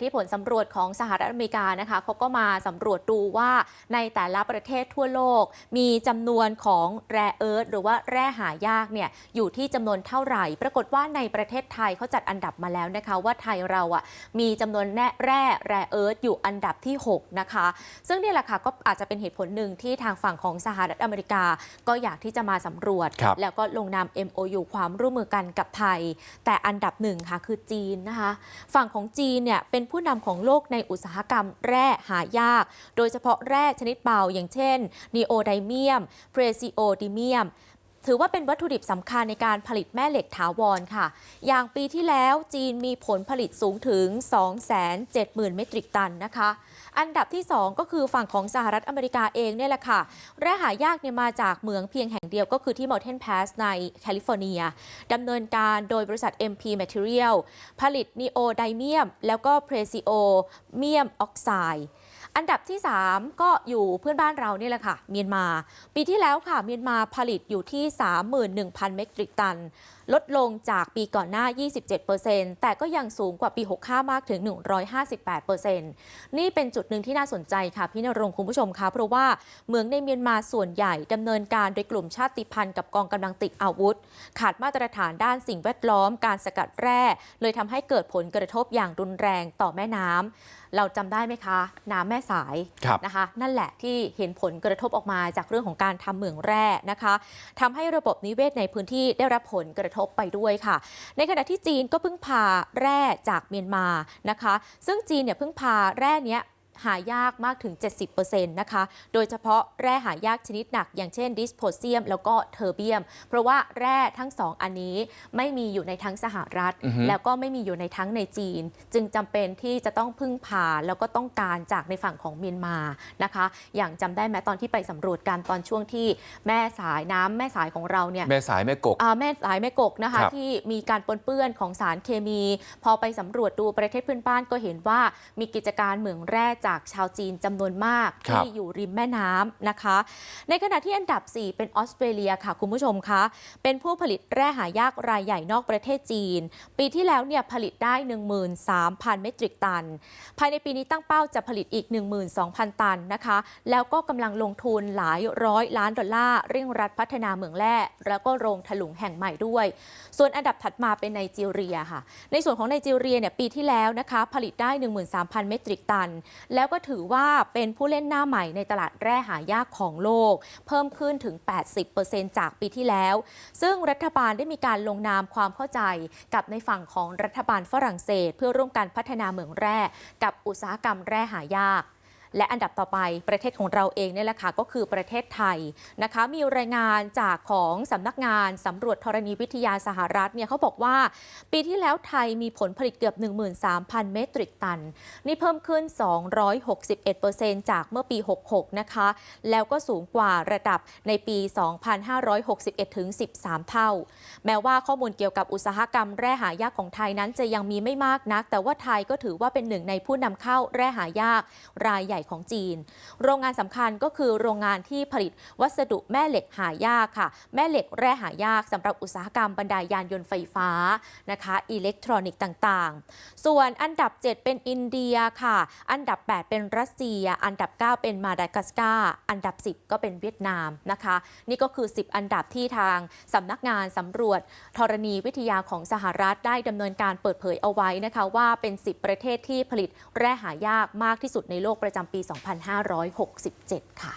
ที่ผลสำรวจของสหรัฐอเมริกานะคะเขาก็มาสำรวจดูว่าในแต่ละประเทศทั่วโลก มีจำนวนของแร่เอิร์ธหรือว่าแร่หายากเนี่ยอยู่ที่จำนวนเท่าไหร่ ปรากฏว่าในประเทศไทยเขาจัดอันดับมาแล้วนะคะ ว่าไทยเราอะมีจำนวนแร่แร่แร่เอิร์ธอยู่อันดับที่ 6 นะคะ ซึ่งนี่แหละค่ะก็อาจจะเป็นเหตุผลหนึ่งที่ทางฝั่งของสหรัฐอเมริกา ก็อยากที่จะมาสำรวจครับแล้วก็ลงนาม MOU ความร่วมมือกันกับไทย แต่อันดับหนึ่งค่ะคือจีนนะคะ ฝั่งของจีนเนี่ยเป็นผู้นำของโลกในอุตสาหกรรมแร่หายาก โดยเฉพาะแร่ชนิดเบาอย่างเช่นนีโอไดเมียมเพรซิโอดิเมียม ถือว่าเป็นวัตถุดิบสำคัญในการผลิตแม่เหล็กถาวรค่ะ อย่างปีที่แล้วจีนมีผลผลิตสูงถึง 270,000 เมตริกตันนะคะ อันดับที่ 2 ก็คือฝั่งของสหรัฐอเมริกาเองเนี่ยแหละค่ะแร่หายากเนี่ยมาจากเหมืองเพียงแห่งเดียวก็คือที่ Mountain Pass ในแคลิฟอร์เนียดำเนินการโดยบริษัท MP Material ผลิตนีโอไดเมียม แล้วก็เพรซิโอเมียมออกไซด์ อันดับที่ 3 ก็อยู่เพื่อนบ้านเรานี่แหละค่ะ เมียนมา ปีที่แล้วค่ะ เมียนมาผลิตอยู่ที่ 31,000 เมตริกตัน ลดลงจากปีก่อนหน้า 27%แต่ก็ยังสูงกว่าปี 65 มากถึง 158%นี่เป็นจุดหนึ่งที่น่าสนใจค่ะ พี่นรงคุณผู้ชมคะเพราะว่าเมืองในเมียนมาส่วนใหญ่ดำเนินการโดยกลุ่มชาติพันธุ์กับกองกำลังติดอาวุธ ขาดมาตรฐานด้านสิ่งแวดล้อม การสกัดแร่ เลยทำให้เกิดผลกระทบอย่างรุนแรงต่อแม่น้ำเราจำได้ไหมคะ น้ำแม่สายครับนะคะ นั่นแหละที่เห็นผลกระทบออกมาจากเรื่องของการทำเหมืองแร่นะคะทำให้ระบบนิเวศในพื้นที่ได้รับผลกระทบไปด้วยค่ะ ในขณะที่จีนก็เพิ่งพาแร่จากเมียนมานะคะ ซึ่งจีนเนี่ยเพิ่งพาแร่เนี้ย หายากมากถึง 70%นะคะ โดยเฉพาะแร่หายากชนิดหนัก อย่างเช่นดิสโพเซียม แล้วก็เทอร์เบียม เพราะว่าแร่ทั้งสองอันนี้ไม่มีอยู่ในทั้งสหรัฐอือฮึแล้วก็ไม่มีอยู่ในทั้งในจีน จึงจำเป็นที่จะต้องพึ่งพาแล้วก็ต้องการจากในฝั่งของเมียนมานะคะ อย่างจำได้ไหมตอนที่ไปสำรวจการตอนช่วงที่แม่สายน้ำแม่สายของเราเนี่ยแม่สายแม่กกอ่าแม่สายแม่กกนะคะครับที่มีการปนเปื้อนของสารเคมี พอไปสำรวจดูประเทศเพื่อนบ้านก็เห็นว่ามีกิจการเหมืองแร่จากชาวจีนจำนวนมากครับที่อยู่ริมแม่น้ำนะคะ ในขณะที่อันดับ 4 เป็นออสเตรเลียค่ะคุณผู้ชมคะเป็นผู้ผลิตแร่หายากรายใหญ่นอกประเทศจีน ปีที่แล้วเนี่ยผลิตได้ 13,000 เมตริกตัน ภายในปีนี้ตั้งเป้าจะผลิตอีก 12,000 ตันนะคะ แล้วก็กำลังลงทุนหลายร้อยล้านดอลลาร์เร่งรัดพัฒนาเหมืองแร่แล้วก็โรงถลุงแห่งใหม่ด้วย ส่วนอันดับถัดมาเป็นไนจีเรียค่ะ ในส่วนของไนจีเรียเนี่ยปีที่แล้วนะคะผลิตได้ 13,000 เมตริกตันแล้วก็ถือว่าเป็นผู้เล่นหน้าใหม่ในตลาดแร่หายากของโลก เพิ่มขึ้นถึง 80%จากปีที่แล้ว ซึ่งรัฐบาลได้มีการลงนามความเข้าใจกับในฝั่งของรัฐบาลฝรั่งเศส เพื่อร่วมกันพัฒนาเหมืองแร่กับอุตสาหกรรมแร่หายาก และอันดับต่อไปประเทศของเราเองเนี่ยแหละค่ะก็คือประเทศไทยนะคะ มีรายงานจากของสำนักงานสำรวจธรณีวิทยาสหรัฐเนี่ยเขาบอกว่า ปีที่แล้วไทยมีผลผลิตเกือบ 13,000 เมตริกตัน นี่เพิ่มขึ้น 261%จากเมื่อปี 66 นะคะ แล้วก็สูงกว่าระดับในปี 2561 ถึง 13 เท่า แม้ว่าข้อมูลเกี่ยวกับอุตสาหกรรมแร่หายากของไทยนั้นจะยังมีไม่มากนัก แต่ว่าไทยก็ถือว่าเป็นหนึ่งในผู้นำเข้าแร่หายากรายใหญ่ของจีน โรงงานสำคัญก็คือโรงงานที่ผลิตวัสดุแม่เหล็กหายากค่ะ แม่เหล็กแร่หายากสำหรับอุตสาหกรรมบรรดายานยนต์ไฟฟ้านะคะอิเล็กทรอนิกส์ต่างๆ ส่วนอันดับ 7 เป็นอินเดียค่ะ อันดับ 8 เป็นรัสเซีย อันดับ 9 เป็นมาดากัสการ์อันดับ 10 ก็เป็นเวียดนามนะคะ นี่ก็คือ 10 อันดับที่ทางสำนักงานสำรวจธรณีวิทยาของสหรัฐได้ดำเนินการเปิดเผยเอาไว้นะคะว่าเป็น 10 ประเทศที่ผลิตแร่หายากมากที่สุดในโลกประจำปี 2567 ค่ะ